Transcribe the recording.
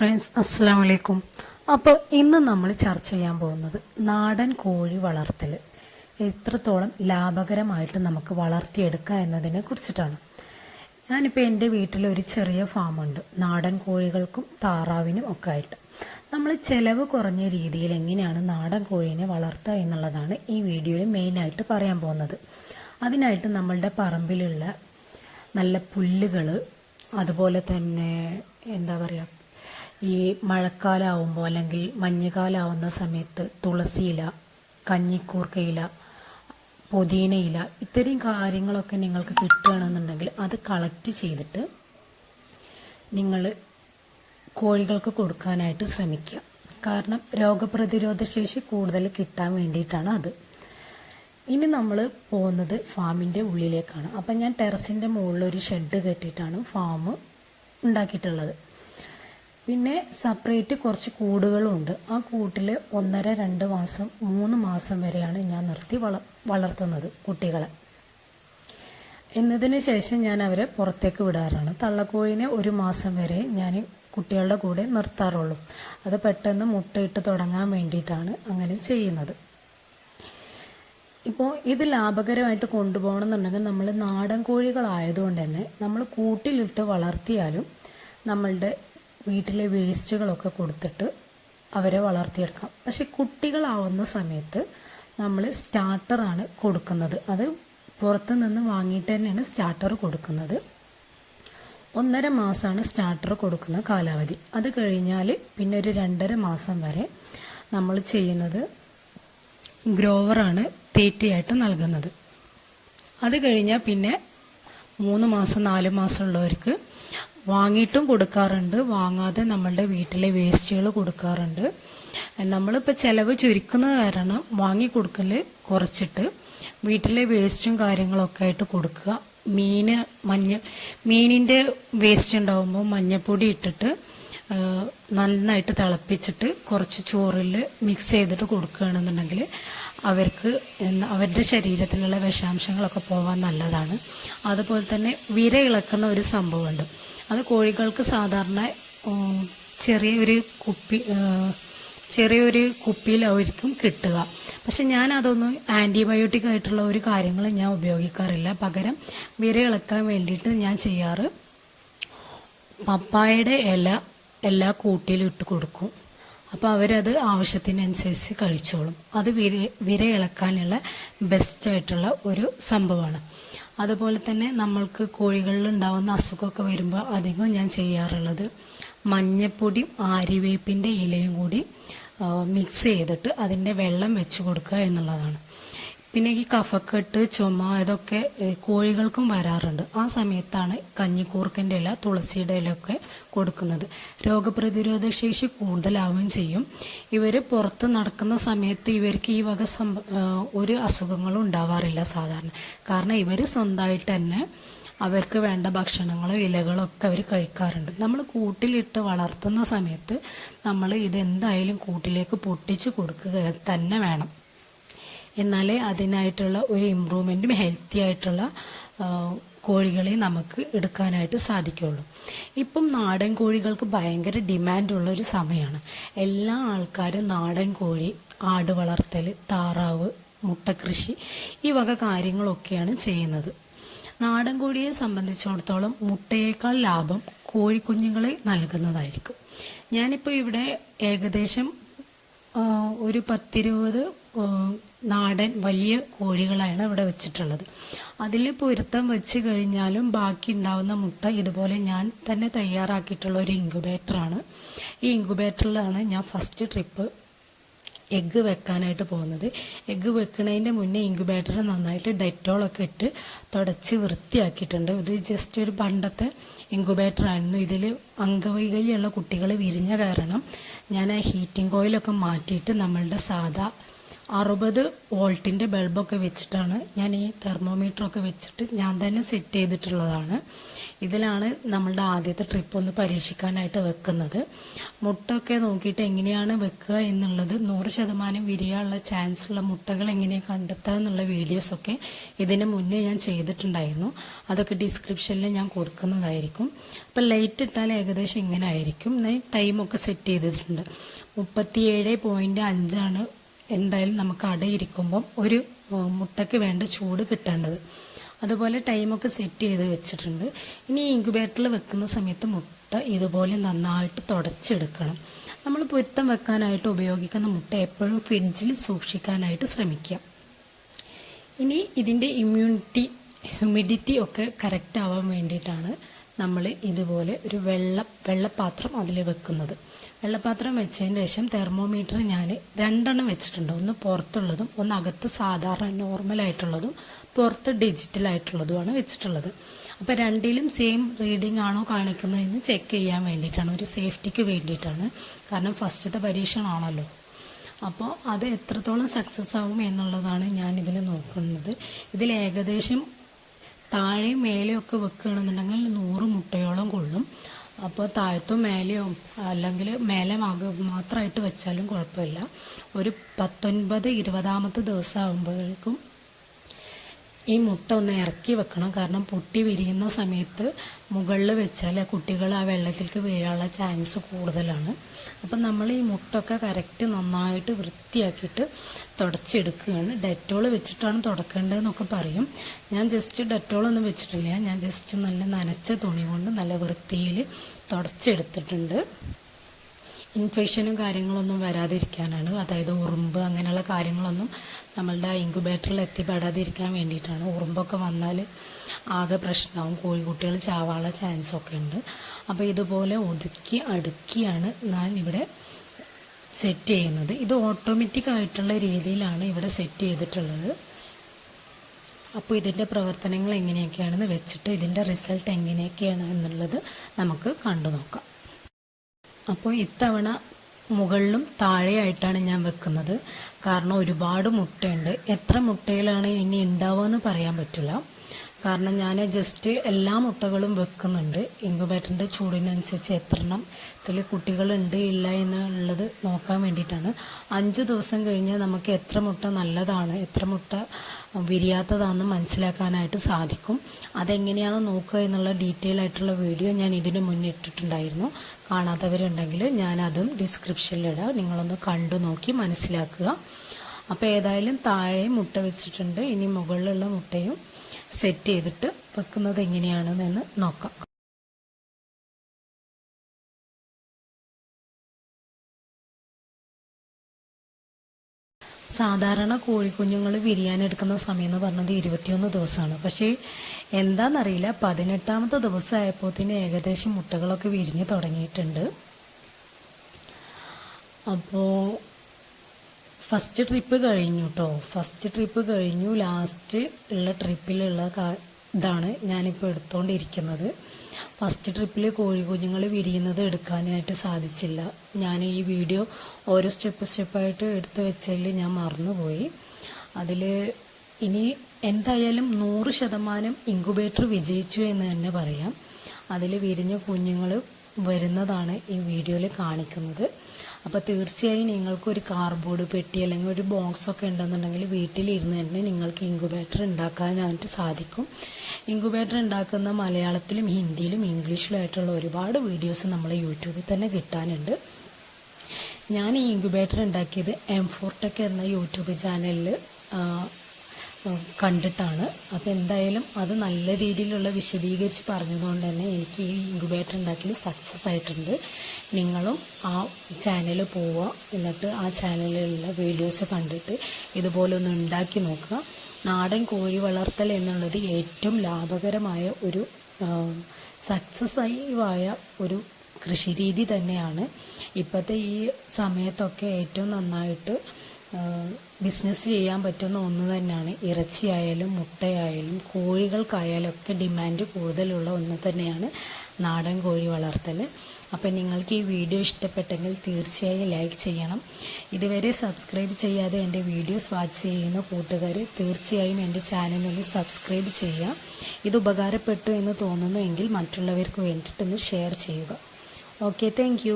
Friends അസ്സാം വലൈക്കും അപ്പോൾ ഇന്ന് നമ്മൾ ചർച്ച ചെയ്യാൻ പോകുന്നത് നാടൻ കോഴി വളർത്തൽ എത്രത്തോളം ലാഭകരമായിട്ട് നമുക്ക് വളർത്തിയെടുക്കാം എന്നതിനെ കുറിച്ചിട്ടാണ്. ഞാനിപ്പോൾ എന്റെ വീട്ടിൽ ഒരു ചെറിയ ഫാമുണ്ട്. നാടൻ കോഴികൾക്കും താറാവിനും ഒക്കെ ആയിട്ട്. നമ്മൾ ചിലവ് കുറഞ്ഞ രീതിയിൽ എങ്ങനെയാണ് നാടൻ കോഴീനെ വളർത്തുക എന്നുള്ളതാണ് ഈ വീഡിയോയിൽ മെയിനായിട്ട് പറയാൻ പോകുന്നത്. അതിനായിട്ട് നമ്മളുടെ പറമ്പിലുള്ള നല്ല പുല്ലുകൾ അതുപോലെ തന്നെ എന്താ പറയുക ഈ മഴക്കാലമാവുമ്പോൾ അല്ലെങ്കിൽ മഞ്ഞുകാലമാവുന്ന സമയത്ത് തുളസിയില കഞ്ഞിക്കൂർക്കയില പുതിനയില ഇത്രയും കാര്യങ്ങളൊക്കെ നിങ്ങൾക്ക് കിട്ടുകയാണെന്നുണ്ടെങ്കിൽ അത് കളക്ട് ചെയ്തിട്ട് നിങ്ങൾ കോഴികൾക്ക് കൊടുക്കാനായിട്ട് ശ്രമിക്കുക. കാരണം രോഗപ്രതിരോധ ശേഷി കൂടുതൽ കിട്ടാൻ വേണ്ടിയിട്ടാണ് അത്. ഇനി നമ്മൾ പോകുന്നത് ഫാമിന്റെ ഉള്ളിലേക്കാണ്. അപ്പം ഞാൻ ടെറസിന്റെ മുകളിൽ ഒരു ഷെഡ് കെട്ടിയിട്ടാണ് ഫാം ഉണ്ടാക്കിയിട്ടുള്ളത്. പിന്നെ സെപ്പറേറ്റ് കുറച്ച് കൂടുകളുണ്ട്. ആ കൂട്ടിൽ ഒന്നര രണ്ട് മാസം മൂന്ന് മാസം വരെയാണ് ഞാൻ നിർത്തി വള വളർത്തുന്നത് കുട്ടികളെ. എന്നതിന് ശേഷം ഞാൻ അവരെ പുറത്തേക്ക് വിടാറാണ്. തള്ളക്കോഴിനെ ഒരു മാസം വരെ ഞാൻ കുട്ടികളുടെ കൂടെ നിർത്താറുള്ളൂ. അത് പെട്ടെന്ന് മുട്ടയിട്ട് തുടങ്ങാൻ വേണ്ടിയിട്ടാണ് അങ്ങനെ ചെയ്യുന്നത്. ഇപ്പോൾ ഇത് ലാഭകരമായിട്ട് കൊണ്ടുപോകണം എന്നുണ്ടെങ്കിൽ നമ്മൾ നാടൻ കോഴികളായതുകൊണ്ട് തന്നെ നമ്മൾ കൂട്ടിലിട്ട് വളർത്തിയാലും നമ്മളുടെ വീട്ടിലെ വേസ്റ്റുകളൊക്കെ കൊടുത്തിട്ട് അവരെ വളർത്തിയെടുക്കാം. പക്ഷെ കുട്ടികളാവുന്ന സമയത്ത് നമ്മൾ സ്റ്റാർട്ടറാണ് കൊടുക്കുന്നത്. അത് പുറത്തു നിന്ന് വാങ്ങിയിട്ട് തന്നെയാണ് സ്റ്റാർട്ടർ കൊടുക്കുന്നത്. ഒന്നര മാസമാണ് സ്റ്റാർട്ടർ കൊടുക്കുന്ന കാലാവധി. അത് കഴിഞ്ഞാൽ പിന്നെ ഒരു രണ്ടര മാസം വരെ നമ്മൾ ചെയ്യുന്നത് ഗ്രോവറാണ് തീറ്റയായിട്ട് നൽകുന്നത്. അത് കഴിഞ്ഞാൽ പിന്നെ മൂന്ന് മാസം നാല് മാസം ഉള്ളവർക്ക് വാങ്ങിയിട്ടും കൊടുക്കാറുണ്ട്. വാങ്ങാതെ നമ്മളുടെ വീട്ടിലെ വേസ്റ്റുകൾ കൊടുക്കാറുണ്ട്. നമ്മളിപ്പോൾ ചിലവ് ചുരുക്കുന്നത് കാരണം വാങ്ങി കൊടുക്കൽ കുറച്ചിട്ട് വീട്ടിലെ വേസ്റ്റും കാര്യങ്ങളൊക്കെ ആയിട്ട് കൊടുക്കുക. മീൻ മഞ്ഞ മീനിന്റെ വേസ്റ്റ് ഉണ്ടാകുമ്പോൾ മഞ്ഞപ്പൊടി ഇട്ടിട്ട് നന്നായിട്ട് തിളപ്പിച്ചിട്ട് കുറച്ച് ചോറിൽ മിക്സ് ചെയ്തിട്ട് കൊടുക്കുകയാണെന്നുണ്ടെങ്കിൽ അവർക്ക് അവരുടെ ശരീരത്തിലുള്ള വിഷാംശങ്ങളൊക്കെ പോകാൻ നല്ലതാണ്. അതുപോലെ തന്നെ വിര ഇളക്കുന്ന ഒരു സംഭവമുണ്ട്. അത് കോഴികൾക്ക് സാധാരണ ചെറിയൊരു കുപ്പി ചെറിയൊരു കുപ്പിയിലായിരിക്കും കിട്ടുക. പക്ഷെ ഞാൻ അതൊന്നും ആന്റിബയോട്ടിക് ആയിട്ടുള്ള ഒരു കാര്യങ്ങൾ ഞാൻ ഉപയോഗിക്കാറില്ല. പകരം വിര ഇളക്കാൻ വേണ്ടിയിട്ട് ഞാൻ ചെയ്യാറ്. പപ്പായയുടെ ഇല എല്ലാ കൂട്ടിയിലും ഇട്ട് കൊടുക്കും. അപ്പോൾ അവരത് ആവശ്യത്തിനനുസരിച്ച് കഴിച്ചോളും. അത് വിര വിര ഇളക്കാനുള്ള ബെസ്റ്റായിട്ടുള്ള ഒരു സംഭവമാണ്. അതുപോലെ തന്നെ നമ്മൾക്ക് കോഴികളിൽ ഉണ്ടാകുന്ന അസുഖമൊക്കെ വരുമ്പോൾ അധികം ഞാൻ ചെയ്യാറുള്ളത് മഞ്ഞപ്പൊടിയും ആര്യവേപ്പിന്റെ ഇലയും കൂടി മിക്സ് ചെയ്തിട്ട് അതിന്റെ വെള്ളം വെച്ച് കൊടുക്കുക എന്നുള്ളതാണ്. പിന്നെ ഈ കഫക്കെട്ട് ചുമ ഇതൊക്കെ കോഴികൾക്കും വരാറുണ്ട്. ആ സമയത്താണ് കഞ്ഞിക്കൂർക്കന്റെ ഇല തുളസിയുടെ ഇലയൊക്കെ കൊടുക്കുന്നത്. രോഗപ്രതിരോധ ശേഷി കൂടുതലാവുകയും ചെയ്യും. ഇവർ പുറത്ത് നടക്കുന്ന സമയത്ത് ഇവർക്ക് ഈ വക ഒരു അസുഖങ്ങളും ഉണ്ടാവാറില്ല സാധാരണ. കാരണം ഇവർ സ്വന്തമായിട്ട് തന്നെ അവർക്ക് വേണ്ട ഭക്ഷണങ്ങളോ ഇലകളോ ഒക്കെ അവർ കഴിക്കാറുണ്ട്. നമ്മൾ കൂട്ടിലിട്ട് വളർത്തുന്ന സമയത്ത് നമ്മൾ ഇതെന്തായാലും കൂട്ടിലേക്ക് പൊട്ടിച്ച് കൊടുക്കുക തന്നെ വേണം. എന്നാലേ അതിനായിട്ടുള്ള ഒരു ഇമ്പ്രൂവ്മെന്റും ഹെൽത്തി ആയിട്ടുള്ള കോഴികളെ നമുക്ക് എടുക്കാനായിട്ട് സാധിക്കുള്ളൂ. ഇപ്പം നാടൻ കോഴികൾക്ക് ഭയങ്കര ഡിമാൻഡുള്ള ഒരു സമയമാണ് എല്ലാ ആൾക്കാരും നാടൻ കോഴി ആട് വളർത്തൽ താറാവ് മുട്ടക്കൃഷി ഈ വക കാര്യങ്ങളൊക്കെയാണ് ചെയ്യുന്നത്. നാടൻ കോഴിയെ സംബന്ധിച്ചിടത്തോളം മുട്ടയേക്കാൾ ലാഭം കോഴിക്കുഞ്ഞുങ്ങളെ നൽകുന്നതായിരിക്കും. ഞാനിപ്പോൾ ഇവിടെ ഏകദേശം ഒരു പത്തിരുപത് നാടൻ വലിയ കോഴികളാണ് ഇവിടെ വെച്ചിട്ടുള്ളത്. അതിൽ പൊരുത്തം വെച്ച് കഴിഞ്ഞാലും ബാക്കി ഉണ്ടാവുന്ന മുട്ട ഇതുപോലെ ഞാൻ തന്നെ തയ്യാറാക്കിയിട്ടുള്ള ഒരു ഇൻക്യുബേറ്ററാണ്. ഈ ഇൻക്യുബേറ്ററിലാണ് ഞാൻ ഫസ്റ്റ് ട്രിപ്പ് എഗ്ഗ് വെക്കാനായിട്ട് പോകുന്നത്. എഗ്ഗ് വെക്കുന്നതിന്റെ മുന്നേ ഇൻക്യുബേറ്റർ നന്നായിട്ട് ഡെറ്റോളൊക്കെ ഇട്ട് തുടച്ച് വൃത്തിയാക്കിയിട്ടുണ്ട്. ഇത് ജസ്റ്റ് ഒരു പണ്ടത്തെ ഇൻക്യുബേറ്റർ ആയിരുന്നു. ഇതിൽ അംഗവൈകല്യമുള്ള കുട്ടികൾ വിരിഞ്ഞ കാരണം ഞാൻ ആ ഹീറ്റിംഗ് കോയിലൊക്കെ മാറ്റിയിട്ട് നമ്മളുടെ സാധാ അറുപത് വോൾട്ടിന്റെ ബൾബൊക്കെ വെച്ചിട്ടാണ് ഞാൻ ഈ തെർമോമീറ്ററൊക്കെ വെച്ചിട്ട് ഞാൻ തന്നെ സെറ്റ് ചെയ്തിട്ടുള്ളതാണ്. ഇതിലാണ് നമ്മളുടെ ആദ്യത്തെ ട്രിപ്പ് ഒന്ന് പരീക്ഷിക്കാനായിട്ട് വെക്കുന്നത്. മുട്ടൊക്കെ നോക്കിയിട്ട് എങ്ങനെയാണ് വെക്കുക എന്നുള്ളത് നൂറ് ശതമാനം വിരിയാനുള്ള ചാൻസ് ഉള്ള മുട്ടകൾ എങ്ങനെയാണ് കണ്ടെത്തുക എന്നുള്ള വീഡിയോസൊക്കെ ഇതിന് മുന്നേ ഞാൻ ചെയ്തിട്ടുണ്ടായിരുന്നു. അതൊക്കെ ഡിസ്ക്രിപ്ഷനിൽ ഞാൻ കൊടുക്കുന്നതായിരിക്കും. അപ്പം ലൈറ്റ് ഇട്ടാൽ ഏകദേശം ഇങ്ങനെ ആയിരിക്കും. ഞാൻ ടൈമൊക്കെ സെറ്റ് ചെയ്തിട്ടുണ്ട്. മുപ്പത്തിയേഴ് പോയിന്റ് അഞ്ചാണ് എന്തായാലും നമുക്ക് അടയിരിക്കുമ്പം ഒരു മുട്ടയ്ക്ക് വേണ്ട ചൂട് കിട്ടേണ്ടത്. അതുപോലെ ടൈമൊക്കെ സെറ്റ് ചെയ്ത് വെച്ചിട്ടുണ്ട്. ഇനി ഇൻക്യുബേറ്ററിൽ വെക്കുന്ന സമയത്ത് മുട്ട ഇതുപോലെ നന്നായിട്ട് തുടച്ചെടുക്കണം. നമ്മൾ പൊരുത്തം വെക്കാനായിട്ട് ഉപയോഗിക്കുന്ന മുട്ട എപ്പോഴും ഫ്രിഡ്ജിൽ സൂക്ഷിക്കാനായിട്ട് ശ്രമിക്കുക. ഇനി ഇതിന്റെ ഇമ്മ്യൂണിറ്റി ഹ്യൂമിഡിറ്റി ഒക്കെ കറക്റ്റ് ആവാൻ വേണ്ടിയിട്ടാണ് നമ്മൾ ഇതുപോലെ ഒരു വെള്ള വെള്ളപ്പാത്രം അതിൽ വെക്കുന്നത്. വെള്ളപ്പാത്രം വെച്ചതിന് ശേഷം തെർമോമീറ്റർ ഞാൻ രണ്ടെണ്ണം വെച്ചിട്ടുണ്ട്. ഒന്ന് പുറത്തുള്ളതും ഒന്ന് അകത്ത് സാധാരണ നോർമലായിട്ടുള്ളതും പുറത്ത് ഡിജിറ്റലായിട്ടുള്ളതുമാണ് വെച്ചിട്ടുള്ളത്. അപ്പോൾ രണ്ടിലും സെയിം റീഡിംഗ് ആണോ കാണിക്കുന്നതെന്ന് ചെക്ക് ചെയ്യാൻ വേണ്ടിയിട്ടാണ്. ഒരു സേഫ്റ്റിക്ക് വേണ്ടിയിട്ടാണ്. കാരണം ഫസ്റ്റത്തെ പരീക്ഷണമാണല്ലോ. അപ്പോൾ അത് എത്രത്തോളം സക്സസ് ആവും എന്നുള്ളതാണ് ഞാൻ ഇതിൽ നോക്കുന്നത്. ഇതിൽ ഏകദേശം താഴെയും മേലെയും ഒക്കെ വെക്കുകയാണെന്നുണ്ടെങ്കിൽ നൂറ് മുട്ടയോളം കൊള്ളും. അപ്പോൾ താഴത്തും മേലെയോ അല്ലെങ്കിൽ മേലെ മാത്രമായിട്ട് വെച്ചാലും കുഴപ്പമില്ല. ഒരു പത്തൊൻപത് ഇരുപതാമത്തെ ദിവസം ആകുമ്പോഴേക്കും ഈ മുട്ട ഒന്ന് ഇറക്കി വെക്കണം. കാരണം പൊട്ടി വിരിയുന്ന സമയത്ത് മുകളിൽ വെച്ചാൽ കുട്ടികൾ ആ വെള്ളത്തിലേക്ക് വീഴാനുള്ള ചാൻസ് കൂടുതലാണ്. അപ്പം നമ്മൾ ഈ മുട്ടൊക്കെ കറക്റ്റ് നന്നായിട്ട് വൃത്തിയാക്കിയിട്ട് തുടച്ചെടുക്കുകയാണ്. ഡെറ്റോൾ വെച്ചിട്ടാണ് തുടക്കേണ്ടതെന്നൊക്കെ പറയും. ഞാൻ ജസ്റ്റ് ഡെറ്റോളൊന്നും വെച്ചിട്ടില്ല. ഞാൻ ജസ്റ്റ് നല്ല നനച്ച തുണി കൊണ്ട് നല്ല വൃത്തിയിൽ തുടച്ചെടുത്തിട്ടുണ്ട്. ഇൻഫെക്ഷനും കാര്യങ്ങളൊന്നും വരാതിരിക്കാനാണ്. അതായത് ഉറുമ്പ് അങ്ങനെയുള്ള കാര്യങ്ങളൊന്നും നമ്മളുടെ ഇൻക്യുബേറ്ററിൽ എത്തിപ്പെടാതിരിക്കാൻ വേണ്ടിയിട്ടാണ്. ഉറുമ്പൊക്കെ വന്നാൽ ആകെ പ്രശ്നമാവും കോഴിക്കുട്ടികൾ ചാവാനുള്ള ചാൻസൊക്കെ ഉണ്ട്. അപ്പോൾ ഇതുപോലെ ഒതുക്കി അടുക്കിയാണ് ഞാൻ ഇവിടെ സെറ്റ് ചെയ്യുന്നത്. ഇത് ഓട്ടോമാറ്റിക് ആയിട്ടുള്ള രീതിയിലാണ് ഇവിടെ സെറ്റ് ചെയ്തിട്ടുള്ളത്. അപ്പോൾ ഇതിന്റെ പ്രവർത്തനങ്ങൾ എങ്ങനെയൊക്കെയാണെന്ന് വെച്ചിട്ട് ഇതിന്റെ റിസൾട്ട് എങ്ങനെയൊക്കെയാണ് എന്നുള്ളത് നമുക്ക് കണ്ടു നോക്കാം. അപ്പോൾ ഇത്തവണ മുകളിലും താഴെയായിട്ടാണ് ഞാൻ വെക്കുന്നത്. കാരണം ഒരുപാട് മുട്ടയുണ്ട്. എത്ര മുട്ടയിലാണ് ഇനി ഉണ്ടാവുക എന്ന് പറയാൻ പറ്റില്ല. കാരണം ഞാൻ ജസ്റ്റ് എല്ലാ മുട്ടകളും വെക്കുന്നുണ്ട്. ഇങ്കുബേറ്ററിന്റെ ചൂടിനനുസരിച്ച് എത്ര എണ്ണം ഇതിൽ കുട്ടികളുണ്ട് ഇല്ല എന്നുള്ളത് നോക്കാൻ വേണ്ടിയിട്ടാണ്. അഞ്ച് ദിവസം കഴിഞ്ഞ് നമുക്ക് എത്ര മുട്ട നല്ലതാണ് എത്ര മുട്ട വിരിയാത്തതാണെന്ന് മനസ്സിലാക്കാനായിട്ട് സാധിക്കും. അതെങ്ങനെയാണ് നോക്കുക എന്നുള്ള ഡീറ്റെയിൽ ആയിട്ടുള്ള വീഡിയോ ഞാൻ ഇതിന് മുന്നിട്ടിട്ടുണ്ടായിരുന്നു. കാണാത്തവരുണ്ടെങ്കിൽ ഞാനതും ഡിസ്ക്രിപ്ഷനിലിടാം നിങ്ങളൊന്ന് കണ്ടു നോക്കി മനസ്സിലാക്കുക. അപ്പോൾ ഏതായാലും താഴെ മുട്ട വെച്ചിട്ടുണ്ട്. ഇനി മുകളിലുള്ള മുട്ടയും സെറ്റ് ചെയ്തിട്ട് വെക്കുന്നത് എങ്ങനെയാണെന്ന് നോക്കാം. സാധാരണ കോഴിക്കുഞ്ഞുങ്ങൾ വിരിയാനെടുക്കുന്ന സമയം എന്ന് പറഞ്ഞത് ഇരുപത്തിയൊന്ന് ദിവസമാണ്. പക്ഷേ എന്താണെന്നറിയില്ല പതിനെട്ടാമത്തെ ദിവസമായപ്പോഴത്തേന് ഏകദേശം മുട്ടകളൊക്കെ വിരിഞ്ഞ് തുടങ്ങിയിട്ടുണ്ട്. അപ്പോൾ ഫസ്റ്റ് ട്രിപ്പ് കഴിഞ്ഞു കേട്ടോ ഫസ്റ്റ് ട്രിപ്പ് കഴിഞ്ഞു. ലാസ്റ്റ് ഉള്ള ട്രിപ്പിലുള്ള ഇതാണ് ഞാനിപ്പോൾ എടുത്തുകൊണ്ടിരിക്കുന്നത് ഫസ്റ്റ് ട്രിപ്പിൽ കോഴി കുഞ്ഞുങ്ങൾ വിരിയുന്നത് എടുക്കാനായിട്ട് സാധിച്ചില്ല. ഞാൻ ഈ വീഡിയോ ഓരോ സ്റ്റെപ്പ് സ്റ്റെപ്പായിട്ട് എടുത്തു വെച്ചതിൽ ഞാൻ മറന്നുപോയി. അതിൽ ഇനി എന്തായാലും നൂറ് ശതമാനം ഇൻക്യുബേറ്റർ വിജയിച്ചു എന്ന് തന്നെ പറയാം. അതിൽ വിരിഞ്ഞ കുഞ്ഞുങ്ങൾ വരുന്നതാണ് ഈ വീഡിയോയിൽ കാണിക്കുന്നത്. അപ്പോൾ തീർച്ചയായും നിങ്ങൾക്കൊരു കാർഡ്ബോർഡ് പെട്ടി അല്ലെങ്കിൽ ഒരു ബോക്സ് ഒക്കെ ഉണ്ടെന്നുണ്ടെങ്കിൽ വീട്ടിലിരുന്ന് തന്നെ നിങ്ങൾക്ക് ഇൻക്യുബേറ്റർ ഉണ്ടാക്കാനായിട്ട് സാധിക്കും. ഇൻക്യുബേറ്റർ ഉണ്ടാക്കുന്ന മലയാളത്തിലും ഹിന്ദിയിലും ഇംഗ്ലീഷിലും ആയിട്ടുള്ള ഒരുപാട് വീഡിയോസ് നമ്മൾ യൂട്യൂബിൽ തന്നെ കിട്ടാനുണ്ട്. ഞാൻ ഈ ഇൻക്യുബേറ്റർ ഉണ്ടാക്കിയത് എം ഫോർട്ടെക് എന്ന യൂട്യൂബ് ചാനലിൽ കണ്ടിട്ടാണ്. അപ്പോൾ എന്തായാലും അത് നല്ല രീതിയിലുള്ള വിശദീകരിച്ച് പറഞ്ഞതുകൊണ്ട് തന്നെ എനിക്ക് ഈ ഇൻക്യുബേറ്റർ ഉണ്ടാക്കിയത് സക്സസ് ആയിട്ടുണ്ട്. നിങ്ങളും ആ ചാനൽ പോവുക. എന്നിട്ട് ആ ചാനലിലുള്ള വീഡിയോസ് കണ്ടിട്ട് ഇതുപോലെ ഒന്ന് ഉണ്ടാക്കി നോക്കുക. നാടൻ കോഴി വളർത്തൽ എന്നുള്ളത് ഏറ്റവും ലാഭകരമായ ഒരു സക്സസീവായ ഒരു കൃഷി രീതി തന്നെയാണ്. ഇപ്പോഴത്തെ ഈ സമയത്തൊക്കെ ഏറ്റവും നന്നായിട്ട് ബിസിനസ് ചെയ്യാൻ പറ്റുന്ന ഒന്ന് തന്നെയാണ്. ഇറച്ചിയായാലും മുട്ടയായാലും കോഴികൾക്കായാലും ഒക്കെ ഡിമാൻഡ് കൂടുതലുള്ള ഒന്ന് തന്നെയാണ് നാടൻ കോഴി വളർത്തൽ അപ്പം നിങ്ങൾക്ക് ഈ വീഡിയോ ഇഷ്ടപ്പെട്ടെങ്കിൽ തീർച്ചയായും ലൈക്ക് ചെയ്യണം. ഇതുവരെ സബ്സ്ക്രൈബ് ചെയ്യാതെ എന്റെ വീഡിയോസ് വാച്ച് ചെയ്യുന്ന കൂട്ടുകാർ തീർച്ചയായും എന്റെ ചാനലൊന്ന് സബ്സ്ക്രൈബ് ചെയ്യുക. ഇത് ഉപകാരപ്പെട്ടു എന്ന് തോന്നുന്നവെങ്കിൽ മറ്റുള്ളവർക്ക് വേണ്ടിയിട്ടൊന്ന് ഷെയർ ചെയ്യുക. Okay thank